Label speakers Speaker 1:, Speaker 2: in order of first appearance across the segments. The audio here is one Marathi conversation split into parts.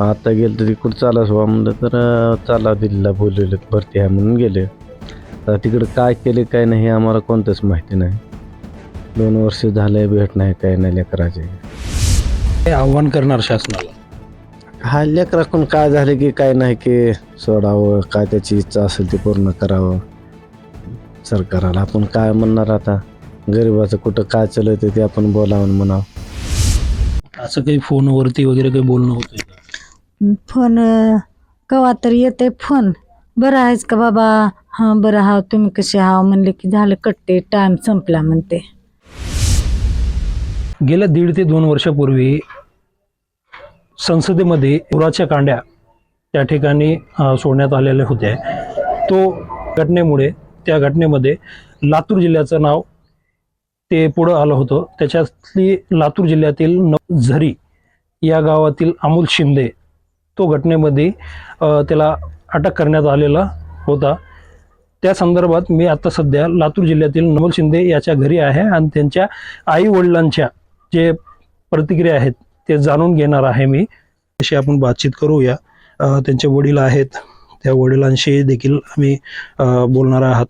Speaker 1: आता गेलं तर तिकडं चालाच व्हा म्हणलं तर चला दिल्लीला बोलवलं भरती आहे म्हणून गेले. आता तिकडं काय केले काय नाही हे आम्हाला कोणतंच माहिती नाही. दोन वर्ष झाले भेट नाही काय नाही लेकराचे.
Speaker 2: हे आव्हान करणार शासनाला.
Speaker 1: हा लेकराकडून काय झालं की काय नाही की सोडावं काय त्याची इच्छा असेल ती पूर्ण करावं. सरकाराला आपण काय म्हणणार आता? गरिबाचं कुठं काय चालत ते आपण बोलावं म्हणावं.
Speaker 2: असं काही फोनवरती वगैरे काही बोलणं होतंय? का
Speaker 3: फोन कवा तर येते फोन. बरं आहेस का बाबा? हां बरं हा तुम्ही कसे हा म्हणले की झालं कटते टाइम संपला म्हणते.
Speaker 2: गेल्या दीड ते दोन वर्षापूर्वी संसदेमध्ये पुराच्या कांड्या त्या ठिकाणी अ, सोडण्यात आलेल्या होत्या. तो घटनेमुळे त्या घटनेमध्ये लातूर जिल्ह्याचं नाव ते पुढं आलं होतं. त्याच्यातली लातूर जिल्ह्यातील नऊ झरी या गावातील अमोल शिंदे तो घटनेमध्ये त्याला अटक करण्यात आलेला होता. त्या संदर्भात मी आता सध्या लातूर जिल्ह्यातील नमोल शिंदे याच्या घरी आहे आणि त्यांच्या आई वडिलांच्या जे प्रतिक्रिया आहेत ते जाणून घेणार आहे मी. अशी आपण बातचीत करूया. त्यांचे वडील आहेत. त्या वडिलांशी देखील आम्ही बोलणार आहात.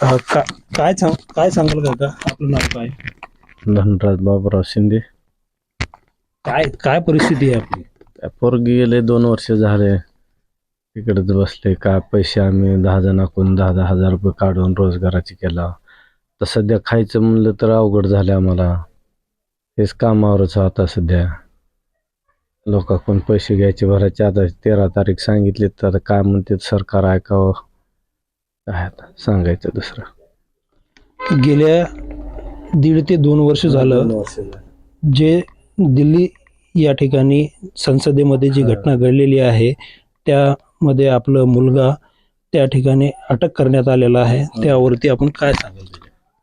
Speaker 2: का काय सांग काय सांगाल काका? आपलं नाव काय?
Speaker 1: धनराज बाबूराव शिंदे.
Speaker 2: काय काय परिस्थिती आहे आपली?
Speaker 1: त्या पोरगी गेले दोन वर्ष झाले. तिकडेच बसले. काय पैसे आम्ही दहा जणाकडून दहा दहा हजार रुपये काढून रोजगाराची केला. तर सध्या खायचं म्हणलं तर अवघड झालं आम्हाला. हेच कामावरच आहे आता सध्या. लोकांकडून पैसे घ्यायचे भरायचे. आता तेरा तारीख सांगितली तर काय म्हणते सरकार ऐकावं. काय आता सांगायचं दुसरं.
Speaker 2: गेल्या दीड ते दोन वर्ष झालं. जे दिल्ली या ठिकाणी संसदेमध्ये जी घटना घडलेली आहे त्यामध्ये आपलं मुलगा त्या ठिकाणी अटक करण्यात आलेला आहे. त्यावरती आपण काय सांगाल?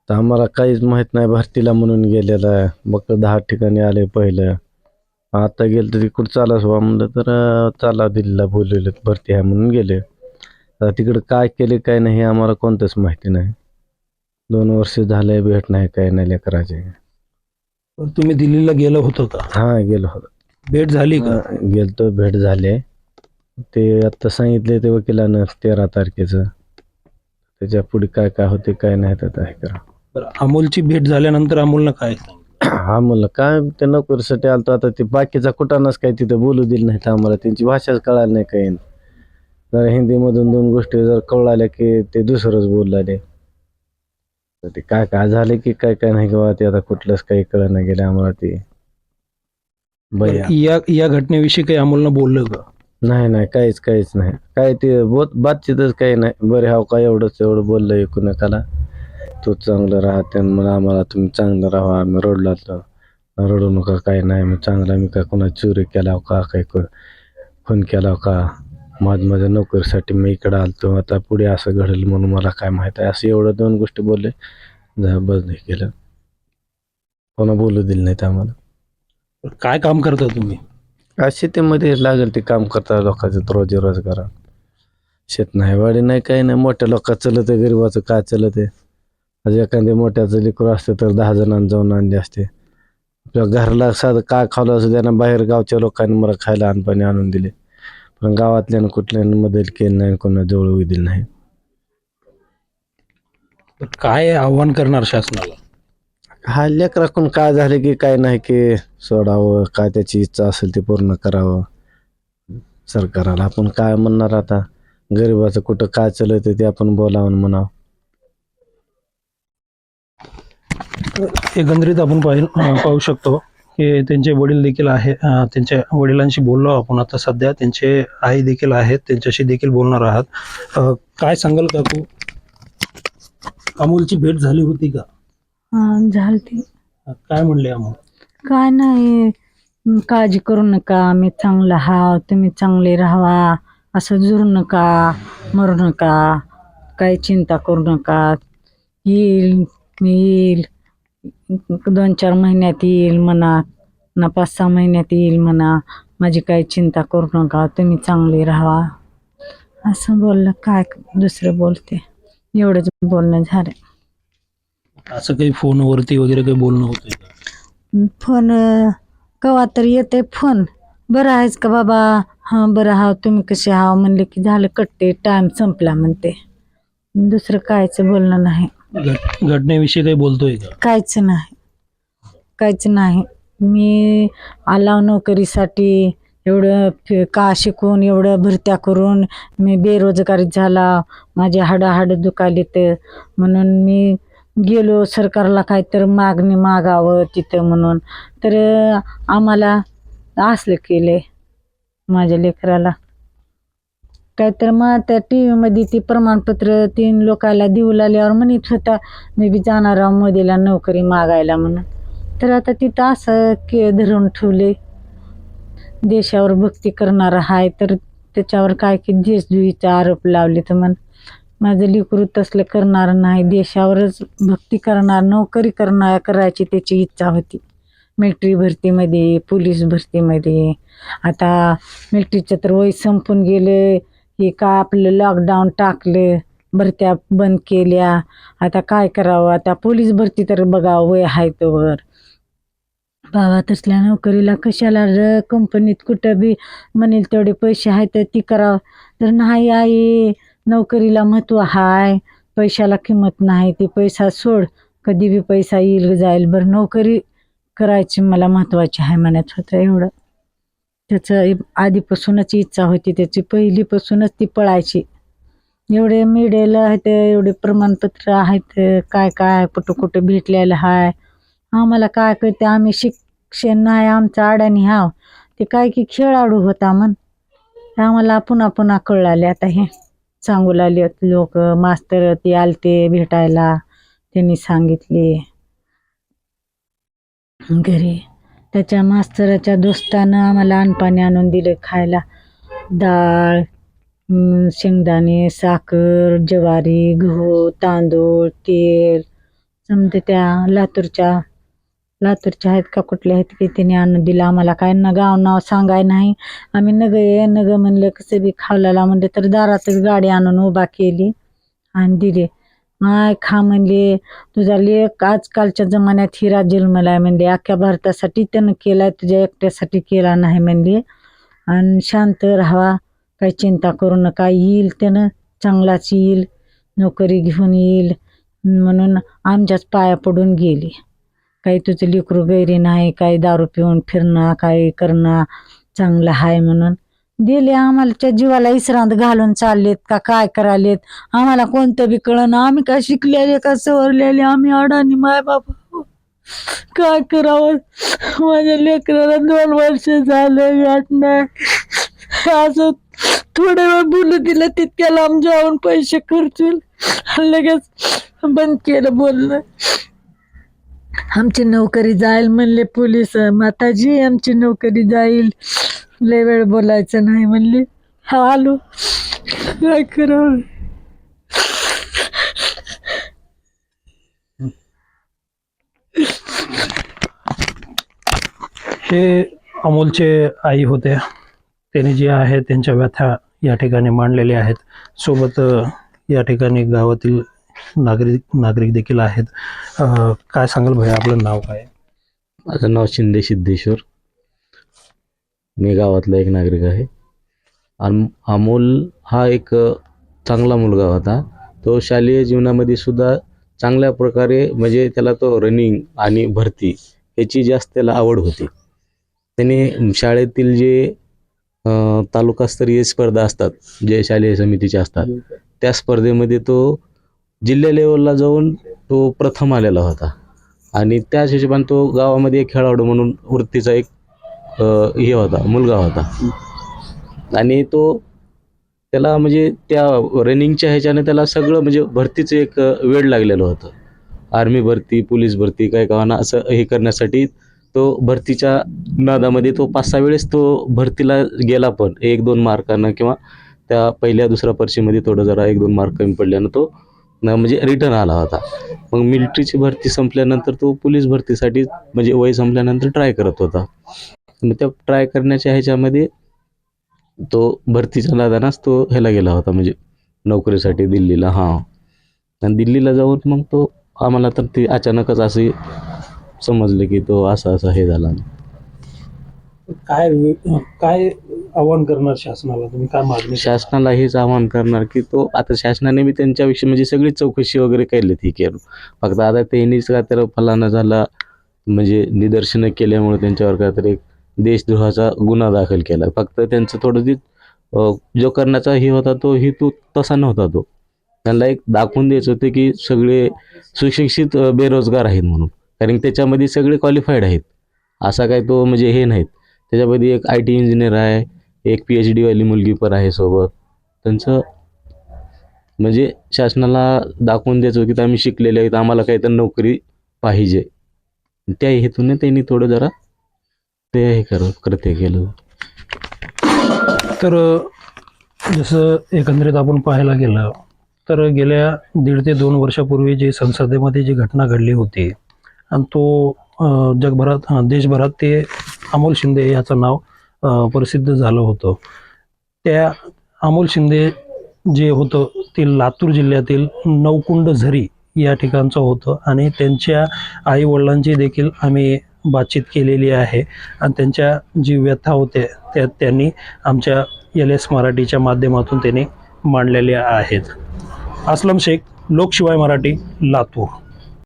Speaker 1: तर आम्हाला काहीच माहीत नाही भरतीला म्हणून गेलेलं आहे. मग दहा ठिकाणी आले पहिलं. आता गेलं तर तिकडं चालाच व्हा म्हणलं तर चला दिल्लीला बोलवलं भरती आहे म्हणून गेले. आता तिकडं काय केले काय नाही हे आम्हाला कोणतंच माहिती नाही. दोन वर्ष झाले भेट नाही काय नाही लेकराचे.
Speaker 2: पण तुम्ही दिल्लीला गेलं होतं का?
Speaker 1: हां गेलो होतो.
Speaker 2: भेट झाली का?
Speaker 1: हां, गेलतो भेट झाले. ते आत्ता सांगितले ते वकिलानं तेरा तारखेचं. त्याच्या पुढे काय काय होते काय नाही तर हे करा.
Speaker 2: बरं, अमोलची भेट झाल्यानंतर अमोलनं काय?
Speaker 1: हा म्हणलं काय ते नोकरीसाठी आलतो. आता ते बाकीचा कुठानाच काय तिथं बोलू दिलं नाही आम्हाला त्यांची भाषाच कळाली नाही काही. जर हिंदीमधून दोन गोष्टी जर कळाल्या की ते दुसरंच बोलले तर ते काय काय झाले की काय काय नाही किंवा ते आता कुठलंच काही कळ नाही गेलं आम्हाला ते.
Speaker 2: या या घटनेविषयी काही अमोलनं बोललं का
Speaker 1: नाही नाही काहीच काहीच नाही. काय ते बोत बातचीतच काही नाही. बरे हाव काय एवढंच एवढं बोललं एकूण एकाला तू चांगलं राहते मला आम्हाला तुम्ही चांगलं राहा आम्ही रडलो रडू नका काय नाही मी चांगला मी काय कोणा चोरी केला का काही को- खून केला का? माझ माझ्या नोकरीसाठी मी इकडं आलतो. आता पुढे असं घडेल म्हणून मला काय माहीत आहे. असं एवढं दोन गोष्टी बोलले. जा बस नाही केलं. कोणा बोलू दिलं नाहीत आम्हाला.
Speaker 2: काय काम करता तुम्ही?
Speaker 1: आज शेतीमध्ये लागेल ते काम करता लोकांचं रोजी रोजगार. शेत नाही वाडी नाही काही नाही. मोठ्या लोकांचं चलत आहे गरिबाचं काय चलत आहे? आज एखाद्या मोठ्याचं लेकरू असते तर दहा जणांना जाऊन आणले असते. आपल्या घरला साधं काय खावलं असं त्यांना बाहेर गावच्या लोकांनी मला खायला आणपाणी आणून दिले. पण गावातल्यानं कुठल्यानं मदत केली नाही कोणा जवळ दिली नाही.
Speaker 2: काय आव्हान करणार शासनाला?
Speaker 1: हा लेकराकडून काय झालं की काय नाही की सोडावं काय त्याची इच्छा असेल ती पूर्ण करावं. सरकाराला आपण काय म्हणणार आता? गरिबाचं कुठं काय चालत ते आपण बोलावं म्हणावं.
Speaker 2: एकंदरीत आपण पाहिल अं, पाहू शकतो. की त्यांचे वडील देखील आहे त्यांच्या वडिलांशी बोललो आपण. आता सध्या त्यांचे आई देखील आहेत त्यांच्याशी देखील बोलणार आहात. काय सांगाल का तू अमोलची भेट झाली होती का?
Speaker 3: हां झालं
Speaker 2: काय म्हणले अमोल?
Speaker 3: काय नाही काळजी करू नका मी चांगला हा तुम्ही चांगले राहावा असं जुरू नका मरू नका काही चिंता करू नका. येईल मी येईल दोन चार महिन्यात येईल म्हणा ना पाच सहा महिन्यात येईल म्हणा माझी काही चिंता करू नका तुम्ही चांगले राहावा असं बोललं काय दुसरं बोलते? एवढंच बोलणं झालं.
Speaker 2: असं काही फोनवरती वगैरे काही बोलणं होतंय का?
Speaker 3: फोन कवा तर येते फोन. बरं आहेस का बाबा? हां बरं हाव तुम्ही कसे हाव? म्हणले की झालं कट्टे टाइम संपला म्हणते. दुसरं कायचं बोलणं नाही.
Speaker 2: घट घटनेविषयी काही बोलतोय का?
Speaker 3: काहीच नाही. काहीच नाही. मी आला नोकरीसाठी एवढं का शिकून एवढं भरत्या करून मी बेरोजगारी झाला. माझे हाडाहाड दुखाली तर म्हणून मी गेलो सरकारला काहीतरी मागणी मागावं तिथं म्हणून. तर आम्हाला असलं केले माझ्या लेकराला. काय तर मग त्या टी व्हीमध्ये ती प्रमाणपत्र तीन लोकाला देऊ लागल्यावर म्हणत होता मी बी जाणार आहो मोदीला नोकरी मागायला म्हणून. तर आता तिथं असं के धरून ठेवले. देशावर भक्ती करणारा आहे तर त्याच्यावर काय की देशद्रोहीचा आरोप लावले तर म्हण. माझं लिकरू तसलं करणार नाही देशावरच भक्ती करणार नोकरी करणार करायची त्याची इच्छा होती. मिलिटरी भरतीमध्ये पोलीस भरतीमध्ये. आता मिलिटरीचं तर वय संपून गेलं. हे का आपलं लॉकडाऊन टाकलं? भरत्या बंद केल्या. आता काय करावं? आता पोलीस भरती तर बघावं वय आहे तोवर. बाबा तसल्या नोकरीला कशाला र? कंपनीत कुठं बी म्हणेल तेवढे पैसे आहेत तर ती करावं. तर नाही आई नोकरीला महत्त्व हाय. पैशाला किंमत नाही. ते पैसा सोड. कधी बी पैसा येईल जाईल. बरं नोकरी करायची मला महत्त्वाची आहे म्हणत होतं एवढं. त्याचं आधीपासूनच इच्छा होती त्याची. पहिलीपासूनच ती पळायची. एवढे मिळेल आहेत एवढे प्रमाणपत्र आहेत काय काय कुठं कुठं भेटलेलं आहे आम्हाला काय कळते आम्ही शिक्षण नाही आमचा अडाणी हाव. ते काय की खेळाडू होता म्हण. आम्हाला पुन्हा पुन्हा कळाले आता हे. सांगू लागले लोक मास्तर ते आलते भेटायला. त्यांनी सांगितले. घरी त्याच्या मास्तराच्या दोस्तानं आम्हाला अनपाणी आणून दिलं खायला. डाळ शेंगदाणे साखर ज्वारी गहू तांदूळ तेल समजे त्या लातूरच्या लातूरच्या आहेत का कुठल्या आहेत की त्यांनी आणून दिलं. आम्हाला काय न गाव नाव सांगाय नाही. आम्ही नग ये नग म्हणलं कसं बी खावल्याला म्हणलं तर दारातच गाडी आणून उभा केली आणि दिली. माय खा म्हणले. तुझा लेख आजकालच्या जमान्यात हिरा जन्मलाय म्हणले. अख्ख्या भारतासाठी त्यानं केलाय तुझ्या एकट्यासाठी केला नाही म्हणले. आणि शांत राहावा काही चिंता करू नका. येईल त्यानं चांगलाच येईल नोकरी घेऊन येईल. म्हणून आमच्याच पाया पडून गेली. काही तुझं लेकरू गैरी नाही काही दारू पिऊन फिरणं काही करणं चांगलं आहे म्हणून. दिले आम्हाला जीवाला इसरांत घालून चाललेत का काय करालेत? आम्हाला कोणतं बी कळणं आम्ही काय शिकलेले का सवरलेले आम्ही अडाणी माय बाबा काय करावं? माझ्या लेकराला दोन वर्ष झालं गाठ नाही. असं थोड्या वेळ बोलू दिलं तितक्या लांब जाऊन पैसे खर्चून लगेच बंद केलं बोलणं. आमची नोकरी जाईल म्हणले पोलीस माताजी आमची नोकरी जाईल. लय वेळ बोलायचं नाही म्हणले. हा आलो. काय करावं?
Speaker 2: हे अमोलचे आई होते. त्यांनी जे आहे त्यांच्या व्यथा या ठिकाणी मांडलेल्या आहेत. सोबत या ठिकाणी गावातील नागरिक नागरिक देखील आहेत. अ, काय सांगाल भैया? आपलं नाव काय?
Speaker 4: माझं नाव शिंदे सिद्धेश्वर. मी गावातला एक नागरिक आहे. अन अमोल हा एक चांगला मुलगा होता. तो शालेय जीवनामध्ये सुद्धा चांगल्या प्रकारे म्हणजे त्याला तो रनिंग आणि भरती याची जास्त त्याला आवड होती. त्याने शाळेतील जे तालुकास्तरीय स्पर्धा असतात जे शालेय समितीच्या असतात त्या स्पर्धेमध्ये तो जिल्हा लेवलला जाऊन तो प्रथम आलेला होता. आणि त्याच हिशोबाने तो गावामध्ये एक खेळाडू म्हणून वृत्तीचा एक हे होता मुलगा होता. आणि तो त्याला म्हणजे त्या रनिंगच्या ह्याच्याने त्याला सगळं म्हणजे भरतीचं एक वेळ वेड लागलेलं होतं. आर्मी भरती पोलीस भरती काय कळना असं हे करण्यासाठी तो भरतीच्या नादामध्ये तो पाच सहा वेळेस तो भरतीला गेला पण. एक दोन मार्कानं किंवा त्या पहिल्या दुसऱ्या परीक्षेमध्ये थोडं जरा एक दोन मार्क कमी पडल्यानं तो म्हणजे रिटर्न आला होता. मग मिलिटरीची भरती संपल्यानंतर तो पोलीस भरतीसाठी म्हणजे वय संपल्यानंतर ट्राय करत होता. मग त्या ट्राय करण्याच्या ह्याच्यामध्ये तो भरतीच्या नादानाच तो ह्याला गेला होता म्हणजे नोकरीसाठी दिल्लीला हां. आणि दिल्लीला जाऊन मग तो आम्हाला तर ते अचानकच असे समजलं की तो असा असा हे झाला.
Speaker 2: काय काय आव्हान करणार शासनाला? तुम्ही काय मागणी
Speaker 4: शासनाला हेच आवाहन करणार की तो आता शासनाने बी त्यांच्याविषयी म्हणजे सगळी चौकशी वगैरे केली ती केलं. फक्त आता त्यांनीच का तर फलाना झाला म्हणजे निदर्शनं केल्यामुळे त्यांच्यावर का तर एक देशद्रोहाचा गुन्हा दाखल केला. फक्त त्यांचं थोडं ती जो करण्याचा हे होता तो हेतू तसा नव्हता तो. त्यांना एक दाखवून द्यायचं होतं की सगळे सुशिक्षित बेरोजगार आहेत म्हणून. कारण त्याच्यामध्ये सगळे क्वालिफाईड आहेत. असा काय तो म्हणजे हे नाहीत. त्याच्यामध्ये एक आय टी इंजिनियर आहे एक पी एच डीवाली मुलगी पण आहे सोबत. त्यांचं म्हणजे शासनाला दाखवून द्यायचं की आम्ही शिकलेले आहेत आम्हाला काही तर नोकरी पाहिजे. त्या हेतूने त्यांनी थोडं जरा ते हे कर करते गेलो
Speaker 2: तर जसं एकंदरीत आपण पाहायला गेलं तर गेल्या दीड ते दोन वर्षापूर्वी जी संसदेमध्ये जी घटना घडली होती आणि तो जगभरात देशभरात ते अमोल शिंदे याचं नाव प्रसिद्ध झालं होतं. त्या अमोल शिंदे जे होतं ते लातूर जिल्ह्यातील नवकुंड झरी या ठिकाणचं होतं आणि त्यांच्या आईवडिलांची देखील आम्ही बातचीत केलेली आहे. आणि त्यांच्या जी व्यथा होते त्या त्यांनी आमच्या एल एस मराठीच्या माध्यमातून त्यांनी मांडलेल्या आहेत. असलम शेख लोकशिवाय मराठी लातूर.